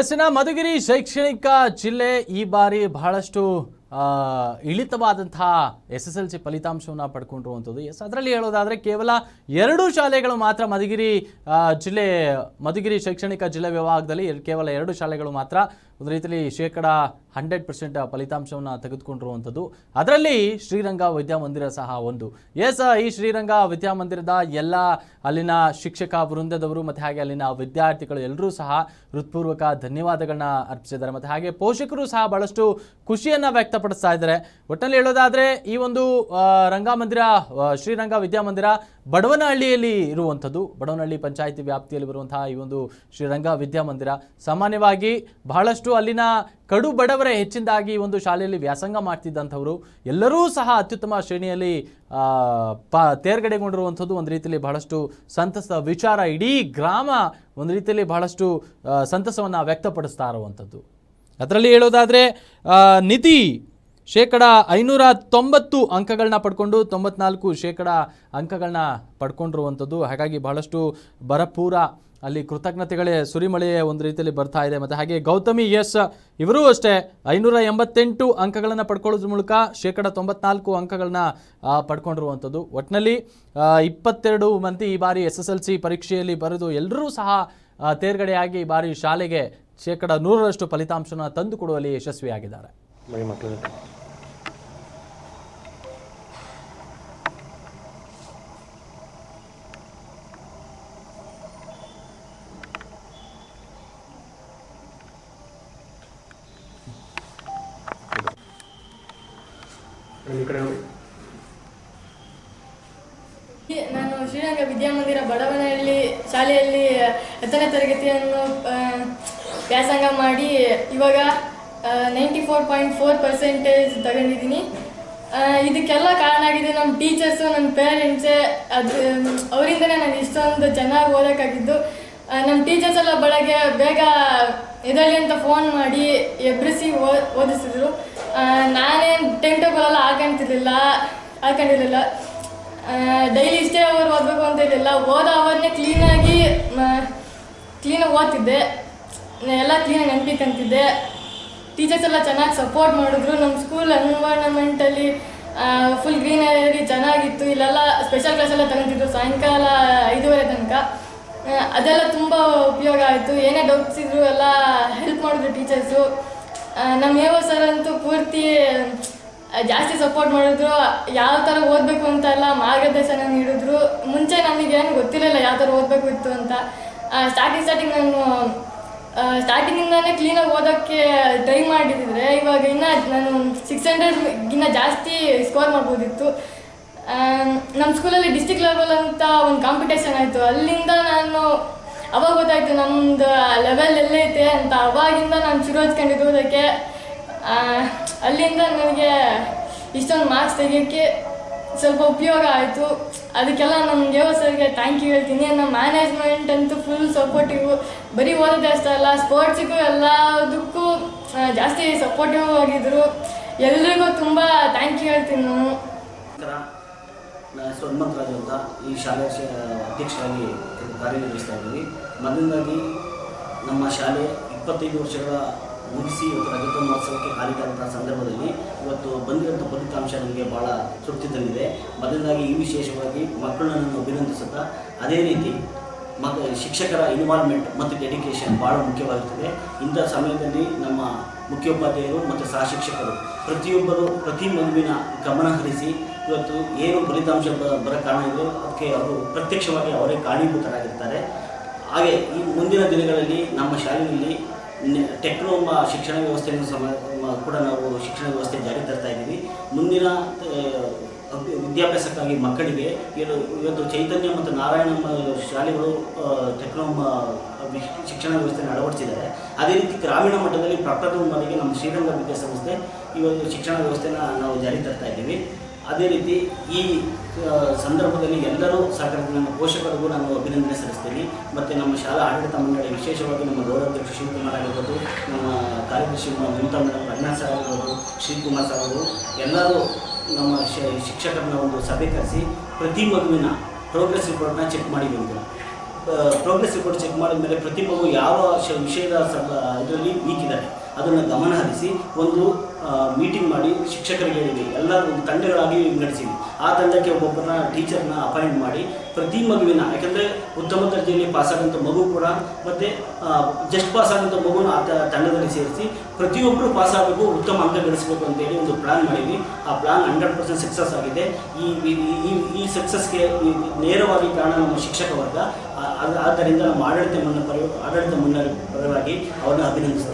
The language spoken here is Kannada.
ಎಸ್ಸಿನ ಮಧುಗಿರಿ ಶೈಕ್ಷಣಿಕ ಜಿಲ್ಲೆ ಈ ಬಾರಿ ಬಹಳಷ್ಟು ಇಳಿತವಾದಂತಹ ಎಸ್ ಎಸ್ ಎಲ್ ಸಿ ಫಲಿತಾಂಶವನ್ನು ಪಡ್ಕೊಂಡಿರುವಂಥದ್ದು. ಎಸ್, ಅದರಲ್ಲಿ ಹೇಳೋದಾದರೆ ಕೇವಲ ಎರಡು ಶಾಲೆಗಳು ಮಾತ್ರ ಮಧುಗಿರಿ ಜಿಲ್ಲೆ, ಮಧುಗಿರಿ ಶೈಕ್ಷಣಿಕ ಜಿಲ್ಲೆ ವಿಭಾಗದಲ್ಲಿ ಕೇವಲ ಎರಡು ಶಾಲೆಗಳು ಮಾತ್ರ ಒಂದು ರೀತಿಯಲ್ಲಿ ಶೇಕಡ ಹಂಡ್ರೆಡ್ ಪರ್ಸೆಂಟ್ ಫಲಿತಾಂಶವನ್ನು ತೆಗೆದುಕೊಂಡಿರುವಂಥದ್ದು. ಅದರಲ್ಲಿ ಶ್ರೀರಂಗ ವಿದ್ಯಾಮಂದಿರ ಸಹ ಒಂದು. ಎಸ್, ಈ ಶ್ರೀರಂಗ ವಿದ್ಯಾಮಂದಿರದ ಎಲ್ಲ ಅಲ್ಲಿನ ಶಿಕ್ಷಕ, ವೃಂದದವರು ಮತ್ತು ಹಾಗೆ ಅಲ್ಲಿನ ವಿದ್ಯಾರ್ಥಿಗಳು ಎಲ್ಲರೂ ಸಹ ಹೃತ್ಪೂರ್ವಕ ಧನ್ಯವಾದಗಳನ್ನ ಅರ್ಪಿಸಿದ್ದಾರೆ. ಮತ್ತು ಹಾಗೆ ಪೋಷಕರು ಸಹ ಬಹಳಷ್ಟು ಖುಷಿಯನ್ನು ವ್ಯಕ್ತಪಡಿಸ್ತಾ ಇದ್ದಾರೆ. ಒಟ್ಟಿನಲ್ಲಿ ಹೇಳೋದಾದರೆ, ಈ ಒಂದು ರಂಗಮಂದಿರ ಶ್ರೀರಂಗ ವಿದ್ಯಾಮಂದಿರ ಬಡವನಹಳ್ಳಿಯಲ್ಲಿ ಇರುವಂಥದ್ದು. ಬಡವನಹಳ್ಳಿ ಪಂಚಾಯಿತಿ ವ್ಯಾಪ್ತಿಯಲ್ಲಿ ಬರುವಂತಹ ಈ ಒಂದು ಶ್ರೀರಂಗ ವಿದ್ಯಾಮಂದಿರ. ಸಾಮಾನ್ಯವಾಗಿ ಬಹಳಷ್ಟು ಅಲ್ಲಿನ ಕಡು ಬಡವರೇ ಹೆಚ್ಚಿನದಾಗಿ ಒಂದು ಶಾಲೆಯಲ್ಲಿ ವ್ಯಾಸಂಗ ಮಾಡ್ತಿದ್ದಂಥವರು. ಎಲ್ಲರೂ ಸಹ ಅತ್ಯುತ್ತಮ ಶ್ರೇಣಿಯಲ್ಲಿ ಪ, ತೇರ್ಗಡೆಗೊಂಡಿರುವಂಥದ್ದು ಒಂದು ರೀತಿಯಲ್ಲಿ ಬಹಳಷ್ಟು ಸಂತಸ, ವಿಚಾರ ಇಡೀ ಗ್ರಾಮ ಒಂದು ರೀತಿಯಲ್ಲಿ ಬಹಳಷ್ಟು ಸಂತಸವನ್ನು ವ್ಯಕ್ತಪಡಿಸ್ತಾ ಇರುವಂಥದ್ದು. ಅದರಲ್ಲಿ ಹೇಳೋದಾದರೆ ನಿಧಿ ಶೇಕಡ ಐನೂರ ತೊಂಬತ್ತು ಅಂಕಗಳನ್ನ ಪಡ್ಕೊಂಡು ತೊಂಬತ್ನಾಲ್ಕು ಶೇಕಡ ಅಂಕಗಳನ್ನ ಪಡ್ಕೊಂಡಿರುವಂಥದ್ದು. ಹಾಗಾಗಿ ಬಹಳಷ್ಟು ಭರಪೂರ ಅಲ್ಲಿ ಕೃತಜ್ಞತೆಗಳೇ ಸುರಿಮಳೆಯ ಒಂದು ರೀತಿಯಲ್ಲಿ ಬರ್ತಾ ಇದೆ. ಮತ್ತು ಹಾಗೆ ಗೌತಮಿ ಎಸ್ ಇವರೂ ಅಷ್ಟೇ ಐನೂರ ಎಂಬತ್ತೆಂಟು ಅಂಕಗಳನ್ನು ಪಡ್ಕೊಳ್ಳೋದ್ರ ಮೂಲಕ ಶೇಕಡ ತೊಂಬತ್ನಾಲ್ಕು ಅಂಕಗಳನ್ನ ಪಡ್ಕೊಂಡಿರುವಂಥದ್ದು. ಒಟ್ಟಿನಲ್ಲಿ ಇಪ್ಪತ್ತೆರಡು ಮಂದಿ ಈ ಬಾರಿ ಎಸ್ ಎಸ್ ಎಲ್ ಸಿ ಪರೀಕ್ಷೆಯಲ್ಲಿ ಬರೆದು ಎಲ್ಲರೂ ಸಹ ತೇರ್ಗಡೆಯಾಗಿ ಈ ಬಾರಿ ಶಾಲೆಗೆ ಶೇಕಡ ನೂರರಷ್ಟು ಫಲಿತಾಂಶನ ತಂದುಕೊಡುವಲ್ಲಿ ಯಶಸ್ವಿಯಾಗಿದ್ದಾರೆ. ನಾನು ಶ್ರೀರಂಗ ವಿದ್ಯಾಮಂದಿರ ಬಡವನಹಳ್ಳಿ ಶಾಲೆಯಲ್ಲಿ ಹತ್ತನೇ ತರಗತಿಯನ್ನು ವ್ಯಾಸಂಗ ಮಾಡಿ ಇವಾಗ ninety four point four percentage ತಗೊಂಡಿದ್ದೀನಿ. ಇದಕ್ಕೆಲ್ಲ ಕಾರಣ ಆಗಿದೆ ನಮ್ಮ ಟೀಚರ್ಸು ನನ್ನ ಪೇರೆಂಟ್ಸೇ ಅದು, ಅವರಿಂದಲೇ ನಾನು ಇಷ್ಟೊಂದು ಚೆನ್ನಾಗಿ ಓದೋಕ್ಕಾಗಿದ್ದು. ನಮ್ಮ ಟೀಚರ್ಸ್ ಎಲ್ಲ ಬೆಳಗ್ಗೆ ಬೇಗ ಇದರಲ್ಲಿ ಅಂತ ಫೋನ್ ಮಾಡಿ ಎಬ್ರಿಸಿ ಓ- ಓದಿಸಿದ್ರು. ನಾನೇನು ಟೈಮ್ ಟೇಬಲ್ ಎಲ್ಲ ಹಾಕೊಂತಿರ್ಲಿಲ್ಲ ಹಾಕೊಂಡಿರಲಿಲ್ಲ. ಡೈಲಿ ಇಷ್ಟೇ ಅವರು ಓದಬೇಕು ಅಂತ ಇರಲಿಲ್ಲ. ಓದೋ ಅವರನ್ನೇ ಕ್ಲೀನಾಗಿ ಕ್ಲೀನಾಗಿ ಓದ್ತಿದ್ದೆ. ಎಲ್ಲ ಕ್ಲೀನಾಗಿ ನೆನಪಿಕಂತಿದ್ದೆ ಟೀಚರ್ಸ್ ಎಲ್ಲ ಚೆನ್ನಾಗಿ ಸಪೋರ್ಟ್ ಮಾಡಿದ್ರು. ನಮ್ಮ ಸ್ಕೂಲ್ ಎನ್ವೈರ್ಮೆಂಟಲ್ಲಿ ಫುಲ್ ಗ್ರೀನರಿ ಚೆನ್ನಾಗಿತ್ತು. ಇಲ್ಲೆಲ್ಲ ಸ್ಪೆಷಲ್ ಕ್ಲಾಸ್ ಎಲ್ಲ ತಗೊಂತಿದ್ರು. ಸಾಯಂಕಾಲ ಐದುವರೆ ತನಕ. ಅದೆಲ್ಲ ತುಂಬ ಉಪಯೋಗ ಆಯಿತು. ಏನೇ ಡೌಟ್ಸ್ ಇದ್ರು ಎಲ್ಲ ಹೆಲ್ಪ್ ಮಾಡಿದ್ರು ಟೀಚರ್ಸು ನಮ್ಮ ಏವೋ ಸರ್ ಅಂತೂ ಪೂರ್ತಿ ಜಾಸ್ತಿ ಸಪೋರ್ಟ್ ಮಾಡಿದ್ರು. ಯಾವ ಥರ ಓದಬೇಕು ಅಂತ ಎಲ್ಲ ಮಾರ್ಗದರ್ಶನ ನೀಡಿದ್ರು. ಮುಂಚೆ ನಮಗೇನು ಗೊತ್ತಿರಲಿಲ್ಲ ಯಾವ ಥರ ಓದಬೇಕು ಇತ್ತು ಅಂತ. ಸ್ಟಾರ್ಟಿಂಗ್ ಸ್ಟಾರ್ಟಿಂಗ್ ನಾನು ಸ್ಟಾರ್ಟಿಂಗಿಂದಾನೇ ಕ್ಲೀನಾಗಿ ಓದೋಕ್ಕೆ ಟ್ರೈ ಮಾಡಿದ್ರೆ ಇವಾಗ ಇನ್ನೂ ನಾನು ಸಿಕ್ಸ್ ಹಂಡ್ರೆಡ್ಗಿನ್ನ ಜಾಸ್ತಿ ಸ್ಕೋರ್ ಮಾಡ್ಬೋದಿತ್ತು. ನಮ್ಮ ಸ್ಕೂಲಲ್ಲಿ ಡಿಸ್ಟಿಕ್ ಲೆವೆಲ್ ಅಂತ ಒಂದು ಕಾಂಪಿಟೇಷನ್ ಆಯಿತು. ಅಲ್ಲಿಂದ ನಾನು ಅವಾಗ ಗೊತ್ತಾಯ್ತು ನಮ್ಮದು ಲೆವೆಲ್ ಎಲ್ಲೈತೆ ಅಂತ. ಅವಾಗಿಂದ ನಾನು ಶುರು ಅದಕ್ಕೆ ಅಲ್ಲಿಂದ ನನಗೆ ಇಷ್ಟೊಂದು ಮಾರ್ಕ್ಸ್ ತೆಗಿಯೋಕ್ಕೆ ಸ್ವಲ್ಪ ಉಪಯೋಗ ಆಯಿತು. ಅದಕ್ಕೆಲ್ಲ ನಮ್ಮ ದೇವ ಸರ್ಗೆ ಥ್ಯಾಂಕ್ ಯು ಹೇಳ್ತೀನಿ. ನಮ್ಮ ಮ್ಯಾನೇಜ್ಮೆಂಟ್ ಅಂತೂ ಫುಲ್ ಸಪೋರ್ಟಿವ್ ಬರೀ ಓದೋದೇ ಅಷ್ಟೇ ಅಲ್ಲ ಸ್ಪೋರ್ಟ್ಸಿಗೂ ಎಲ್ಲದಕ್ಕೂ ಜಾಸ್ತಿ ಸಪೋರ್ಟಿವ್ ಆಗಿದ್ರು. ಎಲ್ರಿಗೂ ತುಂಬ ಥ್ಯಾಂಕ್ ಯು ಹೇಳ್ತೀನಿ ನಾನು. ಹೆಸರು ಹನುಮಂತರಾಜು ಅಂತ ಈ ಶಾಲೆಯ ಅಧ್ಯಕ್ಷರಾಗಿ ಕಾರ್ಯನಿರ್ವಹಿಸ್ತಾ ಇದ್ದೀವಿ. ಮೊದಲನೇದಾಗಿ ನಮ್ಮ ಶಾಲೆ ಇಪ್ಪತ್ತೈದು ವರ್ಷಗಳ ಮುಗಿಸಿ ಇವತ್ತು ರಜತ ಮಹೋತ್ಸವಕ್ಕೆ ಕಾಲಿಟ್ಟಂಥ ಸಂದರ್ಭದಲ್ಲಿ ಇವತ್ತು ಬಂದಿರೋಂಥ ಫಲಿತಾಂಶ ನಮಗೆ ಭಾಳ ತೃಪ್ತಿ ತಂದಿದೆ. ಮೊದಲನೇದಾಗಿ ಈ ವಿಶೇಷವಾಗಿ ಮಕ್ಕಳನ್ನು ಅಭಿನಂದಿಸುತ್ತಾ, ಅದೇ ರೀತಿ ಮಗ ಶಿಕ್ಷಕರ ಇನ್ವಾಲ್ವ್ಮೆಂಟ್ ಮತ್ತು ಡೆಡಿಕೇಶನ್ ಭಾಳ ಮುಖ್ಯವಾಗಿರ್ತದೆ. ಇಂಥ ಸಮಯದಲ್ಲಿ ನಮ್ಮ ಮುಖ್ಯೋಪಾಧ್ಯಾಯರು ಮತ್ತು ಸಹ ಶಿಕ್ಷಕರು ಪ್ರತಿಯೊಬ್ಬರು ಪ್ರತಿ ಮಗುವಿನ ಗಮನ ಹರಿಸಿ ಇವತ್ತು ಏನು ಫಲಿತಾಂಶ ಬರೋ ಕಾರಣ ಇದೆ ಅದಕ್ಕೆ ಅವರು ಪ್ರತ್ಯಕ್ಷವಾಗಿ ಅವರೇ ಕಾರಣೀಭೂತರಾಗಿರ್ತಾರೆ. ಹಾಗೆ ಈ ಮುಂದಿನ ದಿನಗಳಲ್ಲಿ ನಮ್ಮ ಶಾಲೆಯಲ್ಲಿ ಟೆಕ್ನೋ ಶಿಕ್ಷಣ ವ್ಯವಸ್ಥೆಯನ್ನು ಸಮ ಕೂಡ ನಾವು ಶಿಕ್ಷಣ ವ್ಯವಸ್ಥೆ ಜಾರಿ ತರ್ತಾ ಇದ್ದೀವಿ. ಮುಂದಿನ ವಿದ್ಯಾಭ್ಯಾಸಕ್ಕಾಗಿ ಮಕ್ಕಳಿಗೆ ಏನು, ಇವತ್ತು ಚೈತನ್ಯ ಮತ್ತು ನಾರಾಯಣ ಶಾಲೆಗಳು ಟೆಕ್ನೋ ಶಿಕ್ಷಣ ವ್ಯವಸ್ಥೆಯನ್ನು ಅಳವಡಿಸಿದ್ದಾರೆ. ಅದೇ ರೀತಿ ಗ್ರಾಮೀಣ ಮಟ್ಟದಲ್ಲಿ ಪ್ರಪ್ರಥಮವಾಗಿ ನಮ್ಮ ಶ್ರೀರಂಗ ವಿದ್ಯಾಸಂಸ್ಥೆ ಈ ಒಂದು ಶಿಕ್ಷಣ ವ್ಯವಸ್ಥೆನ ನಾವು ಜಾರಿ ತರ್ತಾ ಇದ್ದೀವಿ. ಅದೇ ರೀತಿ ಈ ಸಂದರ್ಭದಲ್ಲಿ ಎಲ್ಲರೂ ಸಹಕರಿಸಿ ನಮ್ಮ ಪೋಷಕರಿಗೂ ನಾನು ಅಭಿನಂದನೆ ಸಲ್ಲಿಸ್ತೀನಿ. ಮತ್ತು ನಮ್ಮ ಶಾಲಾ ಆಡಳಿತ ಮಂಡಳಿ, ವಿಶೇಷವಾಗಿ ನಮ್ಮ ಗೌರವಾಧ್ಯಕ್ಷ ಶಿವಕುಮಾರ್ ಆಗಿರ್ಬೋದು, ನಮ್ಮ ಕಾರ್ಯದರ್ಶಿ ಮಮತಾ ಮೇಡಮ್ ಪ್ರಜ್ಞಾ ಸರ್ ಆಗಿರ್ಬೋದು ಶ್ರೀಕುಮಾರ್ ಸರ್ ಅವರು, ಎಲ್ಲರೂ ನಮ್ಮ ಶಿಕ್ಷಕರನ್ನ ಒಂದು ಸಭೆ ಕರೆಸಿ ಪ್ರತಿ ಮಗುವಿನ ಪ್ರೋಗ್ರೆಸ್ ರಿಪೋರ್ಟ್ನ ಚೆಕ್ ಮಾಡಿ ಬಂದಿಲ್ಲ ಪ್ರೋಗ್ರೆಸ್ ರಿಪೋರ್ಟ್ ಚೆಕ್ ಮಾಡಿದ ಮೇಲೆ ಪ್ರತಿ ಮಗು ಯಾವ ವಿಷಯದ ವಿಷಯದ ಇದರಲ್ಲಿ ವೀಕ್ ಇದ್ದಾರೆ ಅದನ್ನು ಗಮನ ಹರಿಸಿ ಒಂದು ಮೀಟಿಂಗ್ ಮಾಡಿ ಶಿಕ್ಷಕರಿಗೆ ಹೇಳಿದ್ವಿ ಎಲ್ಲ ಒಂದು ತಂಡಗಳಾಗಿ ನಡೆಸಿದ್ವಿ. ಆ ತಂಡಕ್ಕೆ ಒಬ್ಬೊಬ್ಬರನ್ನ ಟೀಚರ್ನ ಅಪಾಯಿಂಟ್ ಮಾಡಿ ಪ್ರತಿ ಮಗುವಿನ, ಯಾಕಂದರೆ ಉತ್ತಮ ದರ್ಜೆಯಲ್ಲಿ ಪಾಸಾದಂಥ ಮಗು ಕೂಡ, ಮತ್ತು ಜಸ್ಟ್ ಪಾಸ್ ಆದಂಥ ಮಗುನ ಆ ತಂಡದಲ್ಲಿ ಸೇರಿಸಿ ಪ್ರತಿಯೊಬ್ಬರು ಪಾಸ್ ಆಗಬೇಕು, ಉತ್ತಮ ಅಂಕ ಗಳಿಸಬೇಕು ಅಂತೇಳಿ ಒಂದು ಪ್ಲಾನ್ ಮಾಡಿದ್ವಿ. ಆ ಪ್ಲಾನ್ ಹಂಡ್ರೆಡ್ ಪರ್ಸೆಂಟ್ ಸಕ್ಸಸ್ ಆಗಿದೆ. ಈ, ಈ- ಈ ಸಕ್ಸಸ್ಗೆ ನೇರವಾಗಿ ಕಾರಣ ನಮ್ಮ ಶಿಕ್ಷಕ ವರ್ಗ. ಆದ್ದರಿಂದ ನಮ್ಮ ಆಡಳಿತ ಮುನ್ನ ಪರ ಆಡಳಿತ ಮುನ್ನ ಪರವಾಗಿ ಅವ್ರನ್ನ ಅಭಿನಂದಿಸ್ತೇವೆ